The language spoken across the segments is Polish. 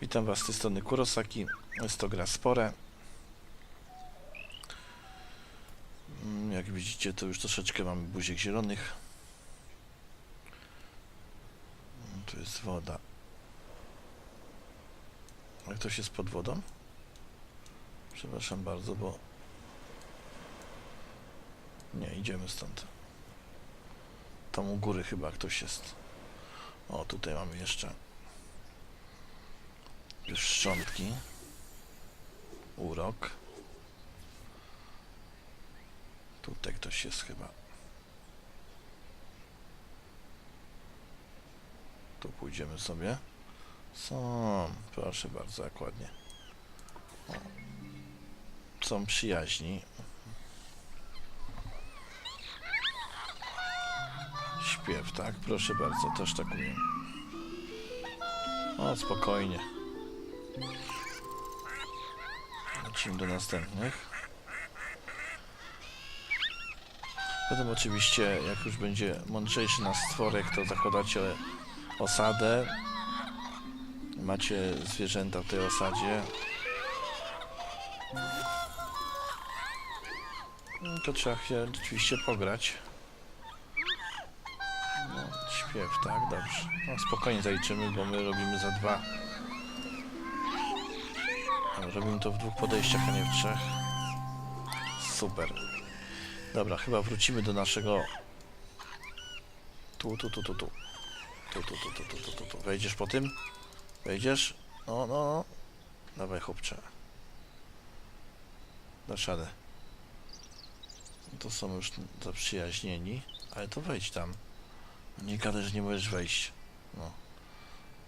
Witam Was z tej strony Kurosaki. Jest to gra Spore. Mm, Jak widzicie, to już troszeczkę mamy buziek zielonych. Mm, Tu jest woda. Jak ktoś jest pod wodą? Przepraszam bardzo, bo... Nie, idziemy stąd. Tam u góry chyba ktoś jest. O, tutaj mamy jeszcze już szczątki. Urok. Tutaj ktoś jest chyba. Tu pójdziemy sobie. Są, proszę bardzo, jak ładnie. O. Są przyjaźni. Śpiew, tak? Proszę bardzo, też tak umiem. O, spokojnie. Lecimy do następnych. Potem oczywiście, jak już będzie mądrzejszy nasz stworek, to zakładacie osadę. Macie zwierzęta w tej osadzie. No, to trzeba się rzeczywiście pograć. No, śpiew, tak? Dobrze. No, spokojnie zaliczymy, bo my robimy za dwa. Robimy to w dwóch podejściach, a nie w trzech. Super. Dobra, chyba wrócimy do naszego... Tu, tu, tu, tu. Tu, tu, tu, tu, tu, tu, tu, tu. Wejdziesz po tym? Wejdziesz? No, no, no. Dawaj, chłopcze. Dasz radę. To są już zaprzyjaźnieni, ale to wejdź tam. Nie gadaj, że nie możesz wejść. No.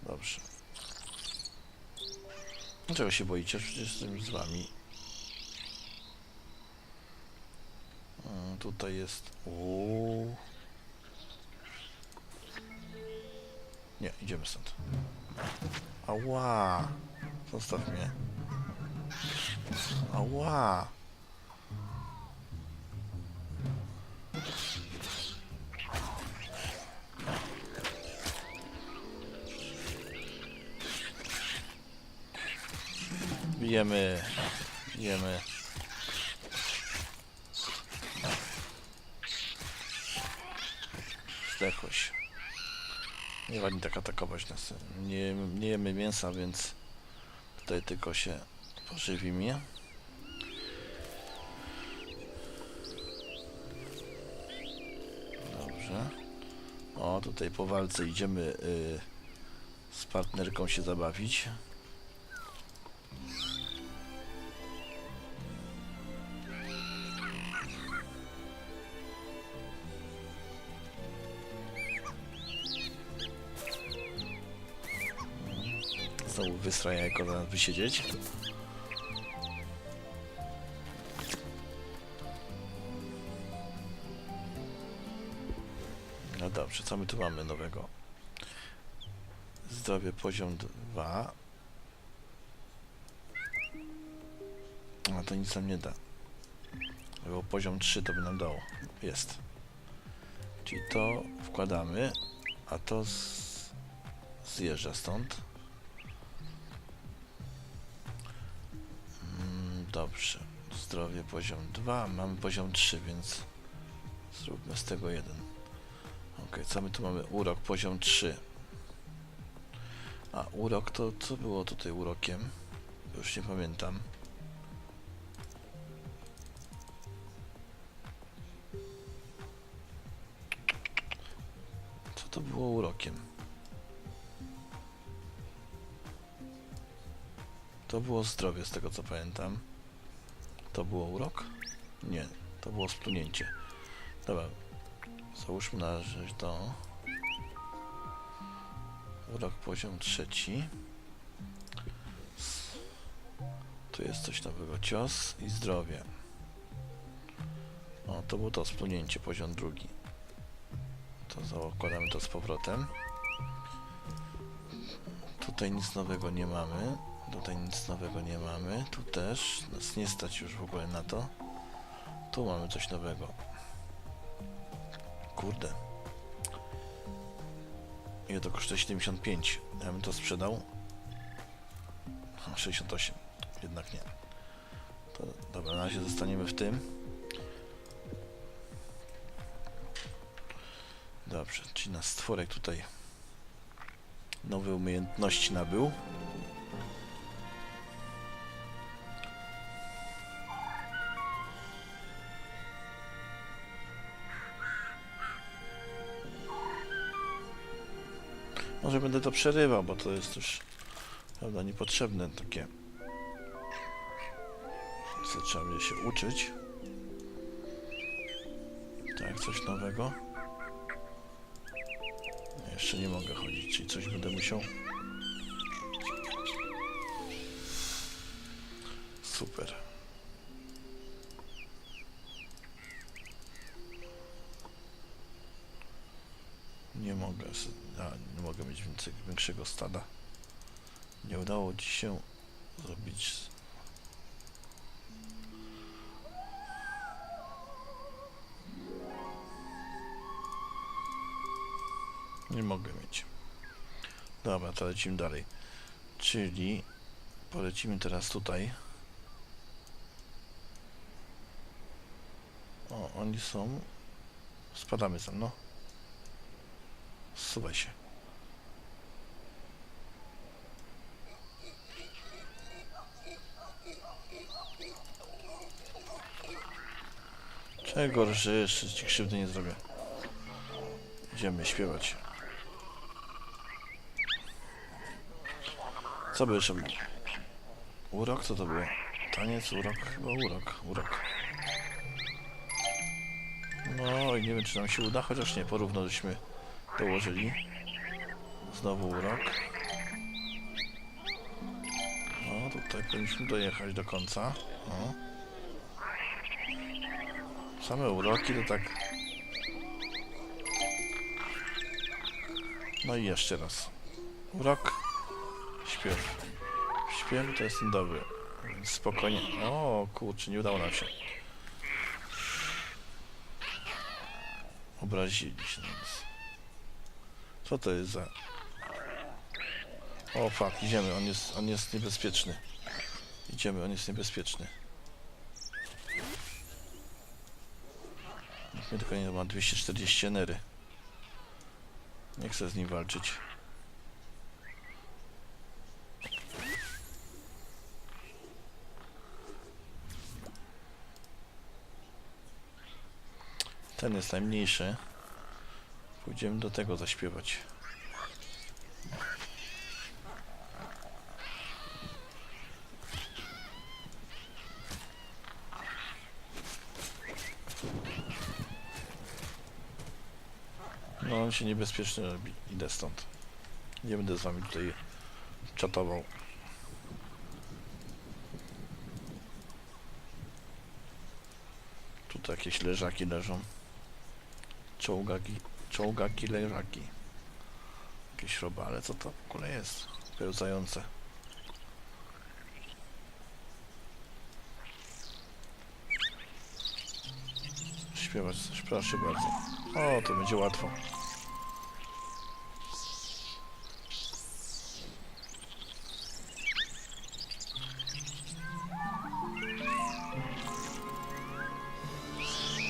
Dobrze. Dlaczego się boicie? Przecież jestem z wami. Tutaj jest... Uuu. Nie, idziemy stąd. Ała! Zostaw mnie. Ała! Bijemy. Bijemy. Zdechłeś. Nie ładnie tak atakować nas. Nie, nie jemy mięsa, więc tutaj tylko się pożywimy. Dobrze. O, tutaj po walce idziemy y, z partnerką się zabawić. Wysra jajko nas wysiedzieć. No dobrze, co my tu mamy nowego? Zdrowie poziom 2. A to nic nam nie da. Bo poziom 3 to by nam dało. Jest. Czyli to wkładamy, a to z... zjeżdża stąd. Dobrze. Zdrowie poziom 2, mamy poziom 3, więc zróbmy z tego jeden. Ok, co my tu mamy? Urok poziom 3. A urok to co było tutaj urokiem? Już nie pamiętam. Co to było urokiem? To było zdrowie, z tego co pamiętam. To było urok? Nie, to było splunięcie. Dobra, załóżmy na rzecz to. Urok poziom trzeci. Tu jest coś nowego. Cios i zdrowie. O, to było to splunięcie, poziom drugi. To zakładamy to z powrotem. Tutaj nic nowego nie mamy. Tutaj nic nowego nie mamy. Tu też. Nas nie stać już w ogóle na to. Tu mamy coś nowego. Kurde. Ile to kosztuje 75? Ja bym to sprzedał. A, 68. Jednak nie. To, dobra, na razie zostaniemy w tym. Dobrze, czyli nasz stworek tutaj nowe umiejętności nabył. Może będę to przerywał, bo to jest już prawda, niepotrzebne takie. Trzeba będzie się uczyć. Tak, coś nowego. Jeszcze nie mogę chodzić, czyli coś będę musiał. Super. Nie mogę, s- a, nie mogę mieć więcej, większego stada. Nie udało ci się zrobić. Nie mogę mieć. Dobra, to lecimy dalej. Czyli polecimy teraz tutaj. O, oni są. Spadamy tam, no. Zsuwaj się. Czego, jeszcze ci krzywdy nie zrobię. Idziemy śpiewać. Co by jeszcze było? Urok? Co to było? Taniec, urok? Chyba urok, urok. No i nie wiem, czy nam się uda, chociaż nie, porówno dołożyli. Znowu urok. No, tutaj powinniśmy dojechać do końca. Same uroki to tak... No i jeszcze raz. Urok. Śpiew. Śpiew to jest ten dobry. Spokojnie. O kurczę, nie udało nam się. Obrazili się. Co to jest za... O fuck, idziemy, on jest, on jest niebezpieczny. Idziemy, on jest niebezpieczny. Niech mnie tylko nie ma 240 enery. Nie chcę z nim walczyć. Ten jest najmniejszy. Pójdziemy do tego zaśpiewać. No on się niebezpieczny robi. Idę stąd. Nie będę z wami tutaj czatował. Tutaj jakieś leżaki leżą. Czołgaki, czołgaki, leżaki. Jakieś robale, co to w ogóle jest? Pełzające. Śpiewać coś, proszę bardzo. O, to będzie łatwo.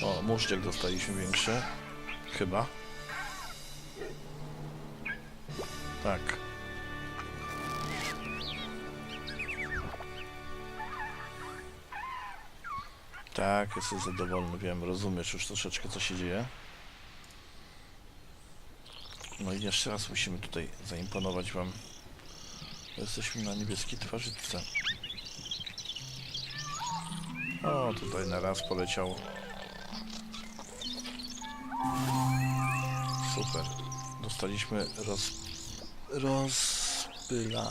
O, muszczek dostaliśmy większy. Chyba. Tak. Tak, jesteś zadowolony, wiem, rozumiesz już troszeczkę co się dzieje. No i jeszcze raz musimy tutaj zaimponować wam. Jesteśmy na niebieskiej twarzyczce. O, tutaj na raz poleciał. Super. Dostaliśmy roz... rozpylarka.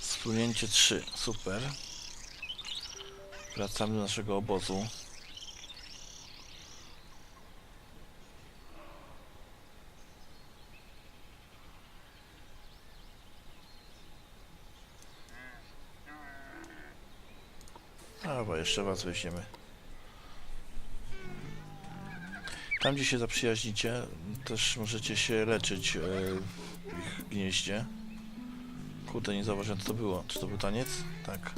Splunięcie 3. Super. Wracamy do naszego obozu. A, bo jeszcze was weźmiemy. Tam, gdzie się zaprzyjaźnicie, też możecie się leczyć e, w ich gnieździe. Kurde, nie zauważyłem co to było. Czy to był taniec? Tak.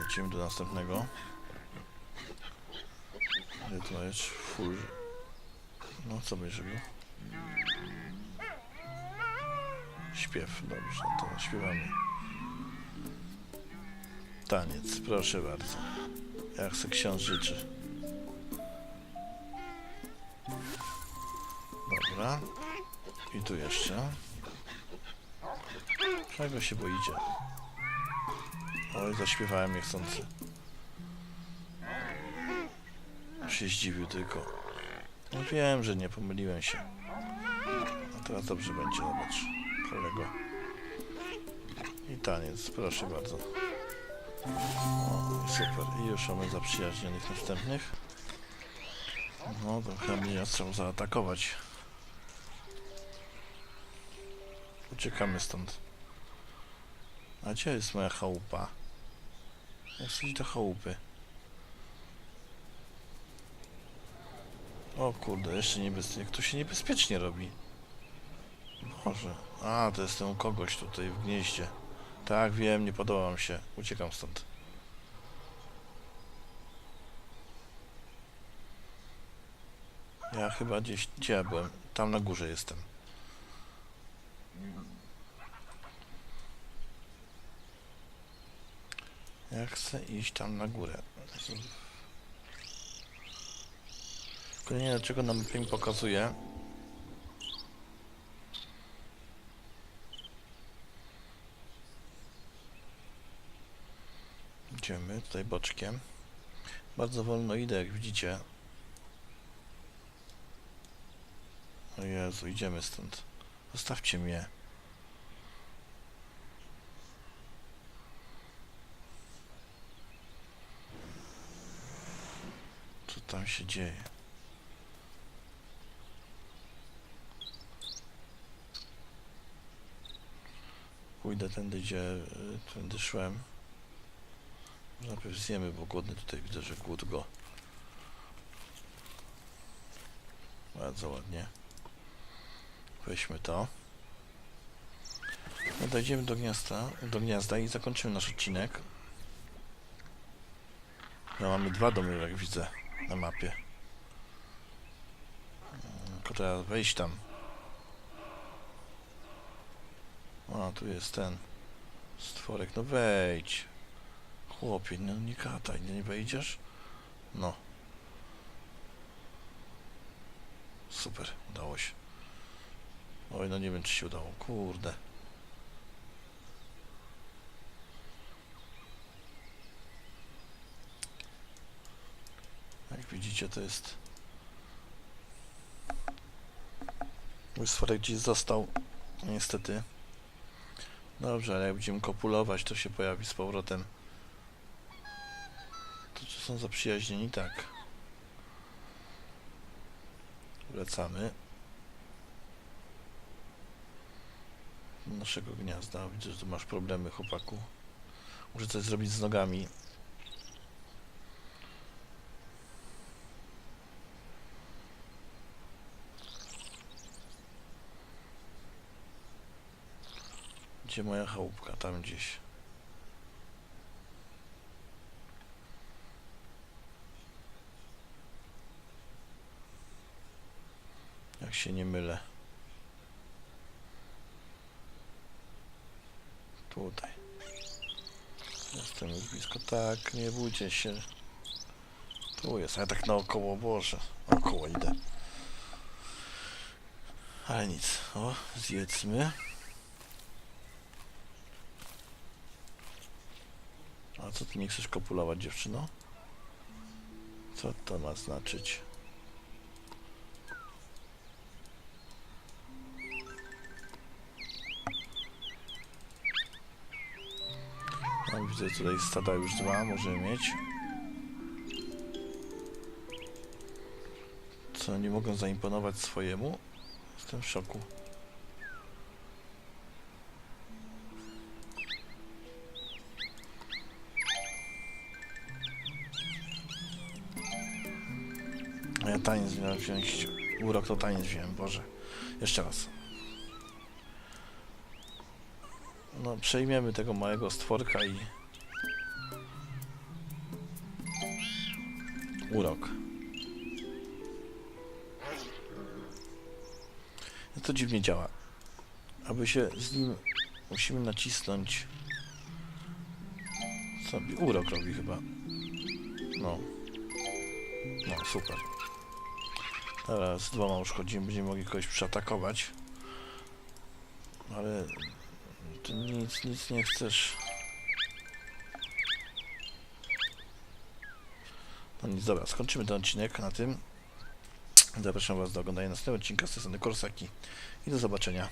Lecimy do następnego. Jest? Full. No, co byś robił? Śpiew, dobrze, to śpiewamy. Taniec, proszę bardzo. Jak se ksiądz życzy. Dobra. I tu jeszcze. Czego się boicie? Oj, zaśpiewałem niechcący. Się zdziwił tylko. No wiem, że nie, pomyliłem się. A teraz dobrze będzie, zobacz. Kolego. I taniec, proszę bardzo. Super. I już mamy zaprzyjaźnionych następnych. No, to chyba nas trzeba zaatakować. Uciekamy stąd. A gdzie jest moja chałupa? Chcę iść do chałupy. O kurde, jeszcze niebezpiecznie. Jak to się niebezpiecznie robi? Boże. A, to jestem u kogoś tutaj w gnieździe. Tak, wiem, nie podoba mi się. Uciekam stąd. Ja chyba gdzieś... Gdzie ja byłem? Tam na górze jestem. Ja chcę iść tam na górę. Tylko nie wiem, dlaczego nam film pokazuje. Idziemy tutaj boczkiem. Bardzo wolno idę, jak widzicie. O Jezu, idziemy stąd. Zostawcie mnie. Co tam się dzieje? Pójdę tędy, gdzie y, tędy szłem. Najpierw zjemy, bo głodny tutaj widzę, że głód go. Bardzo ładnie. Weźmy to. No dojdziemy do gniazda, do gniazda i zakończymy nasz odcinek. No, mamy dwa domy, jak widzę na mapie. Mm, Tylko trzeba wejść tam. A, tu jest ten stworek. No wejdź. Chłopie, no nie kataj, nie wejdziesz? No. Super, udało się. Oj, no nie wiem, czy się udało. Kurde. Jak widzicie, to jest... Mój stworek gdzieś został. Niestety. Dobrze, ale jak będziemy kopulować, to się pojawi z powrotem. Są zaprzyjaźnieni? Tak. Wracamy. Do naszego gniazda. Widzę, że tu masz problemy, chłopaku. Muszę coś zrobić z nogami. Gdzie moja chałupka? Tam gdzieś. Się nie mylę. Tutaj. Jestem już blisko. Tak, nie bójcie się. Tu jest, ja tak naokoło, Boże. Naokoło idę. Ale nic. O, zjedzmy. A co ty nie chcesz kopulować, dziewczyno? Co to ma znaczyć? Widzę tutaj stada już dwa, możemy mieć. Co, nie mogą zaimponować swojemu? Jestem w szoku. Ja taniec miałem wziąć. Urok to taniec wziąłem, Boże. Jeszcze raz. No, przejmiemy tego małego stworka i... Urok. No to dziwnie działa. Aby się z nim... Musimy nacisnąć... Co robi? Urok robi chyba. No. No, super. Teraz z dwoma już chodzimy, będziemy mogli kogoś przeatakować. Ale ty nic, nic nie chcesz. No nic, dobra, skończymy ten odcinek na tym. Zapraszam Was do oglądania następnego odcinka z Korsaki i do zobaczenia.